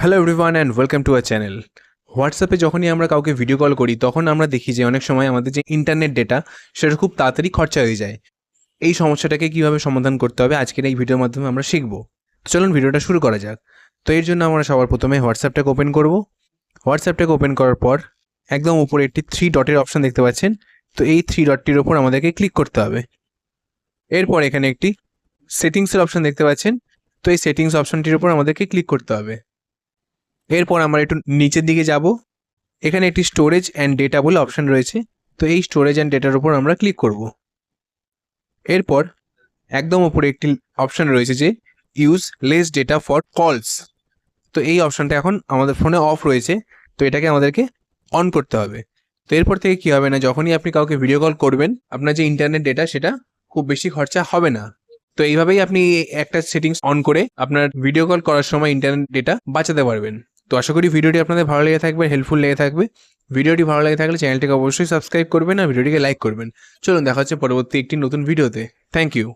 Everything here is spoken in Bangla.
Hello everyone and welcome to our channel হোয়াটসঅ্যাপে যখনই আমরা কাউকে ভিডিও কল করি, তখন আমরা দেখি যে অনেক সময় আমাদের যে ইন্টারনেট ডেটা সেটা খুব তাড়াতাড়ি খরচা হয়ে যায়। এই সমস্যাটাকে কীভাবে সমাধান করতে হবে, আজকের এই ভিডিওর মাধ্যমে আমরা শিখব। তো চলুন ভিডিওটা শুরু করা যাক। তো এর জন্য আমরা সবার প্রথমে হোয়াটসঅ্যাপটাকে ওপেন করব। হোয়াটসঅ্যাপটাকে ওপেন করার পর একদম উপরে একটি থ্রি ডটের অপশন দেখতে পাচ্ছেন। তো এই থ্রি ডটটির ওপর আমাদেরকে ক্লিক করতে হবে। এরপর এখানে একটি সেটিংসের অপশন দেখতে পাচ্ছেন। তো এই সেটিংস অপশনটির ওপর আমাদেরকে ক্লিক করতে হবে। এরপর আমরা একটু নিচের দিকে যাব। এখানে একটি স্টোরেজ অ্যান্ড ডেটা বলে অপশান রয়েছে। তো এই স্টোরেজ অ্যান্ড ডেটার উপর আমরা ক্লিক করব। এরপর একদম উপরে একটি অপশান রয়েছে যে ইউজ লেস ডেটা ফর কলস তো এই অপশানটা এখন আমাদের ফোনে অফ রয়েছে। তো এটাকে আমাদেরকে অন করতে হবে। তো এরপর থেকে কী হবে না, যখনই আপনি কাউকে ভিডিও কল করবেন, আপনার যে ইন্টারনেট ডেটা সেটা খুব বেশি খরচা হবে না। তো এইভাবেই আপনি একটা সেটিংস অন করে আপনার ভিডিও কল করার সময় ইন্টারনেট ডেটা বাঁচাতে পারবেন। তো আশা করি ভিডিওটি আপনাদের ভালো লেগে থাকবে হেল্পফুল লেগে থাকবে। ভিডিওটি ভালো লেগে থাকলে চ্যানেলটিকে অবশ্যই সাবস্ক্রাইব করবেন আর ভিডিওটিকে লাইক করবেন। চলুন দেখা হচ্ছে পরবর্তী একটি নতুন ভিডিওতে। Thank you